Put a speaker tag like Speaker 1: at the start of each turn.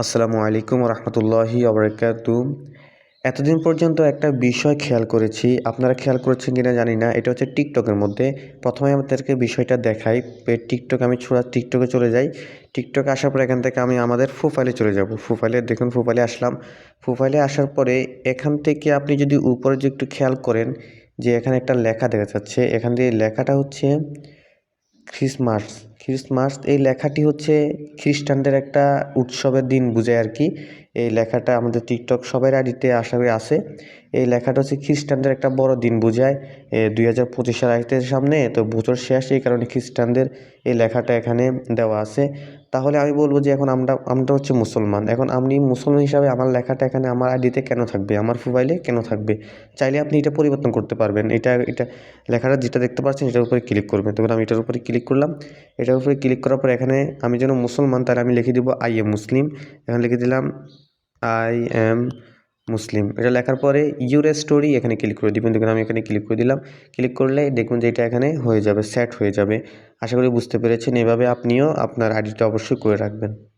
Speaker 1: আসসালামু আলাইকুম রহমতুল্লাহি আবরকাতু এতদিন পর্যন্ত একটা বিষয় খেয়াল করেছি। আপনারা খেয়াল করেছেন কিনা জানি না। এটা হচ্ছে টিকটকের মধ্যে। প্রথমে আমাদেরকে বিষয়টা দেখাই। টিকটক আমি ছোড়া, টিকটকে চলে যাই। টিকটকে আসার পর এখান থেকে আমি আমাদের প্রোফাইলে চলে যাব। প্রোফাইলে দেখুন প্রোফাইলে আসলাম। প্রোফাইলে আসার পরে এখান থেকে আপনি যদি উপরে যে একটু খেয়াল করেন যে এখানে একটা লেখা দেখা যাচ্ছে। এখান দিয়ে লেখাটা হচ্ছে খ্রিসমাস। খ্রিসমাস এই লেখাটি হচ্ছে খ্রিস্টানদের একটা উৎসবের দিন বোঝায় আর কি। এই লেখাটা আমাদের টিকটক সবার আইডিতে আশা করি আছে। এই লেখাটা হচ্ছে খ্রিস্টানদের একটা বড় দিন বোঝায়। দুই হাজার পঁচিশ সাল সামনে, তো বছর শেষ, এই কারণে খ্রিস্টানদের এই লেখাটা এখানে দেওয়া আছে। তাহলে আমি বলব যে এখন আমরা আমরা হচ্ছে মুসলমান। এখন আপনি মুসলমান হিসাবে আমার লেখাটা এখানে আমার আইডিতে কেন থাকবে? আমার মোবাইলে কেন থাকবে? চাইলে আপনি এটা পরিবর্তন করতে পারবেন। এটা এটা লেখাটা যেটা দেখতে পাচ্ছেন এটার উপরে ক্লিক করবেন। তখন আমি এটার উপরে ক্লিক করলাম। এটার উপরে ক্লিক করার পর এখানে আমি যেন মুসলমান, তাহলে আমি লিখে দিব আই এম মুসলিম এখানে লিখে দিলাম আই এম মুসলিম এটা লেখার পরে ইউর স্টোরি এখানে ক্লিক করে দিবেন। দেখুন, আমি এখানে ক্লিক করে দিলাম। ক্লিক করলে দেখুন যে এটা এখানে হয়ে যাবে সেট হয়ে যাবে। আশা করি বুঝতে পেরেছেন। এভাবে আপনিও আপনার আইডিটা অবশ্যই করে রাখবেন।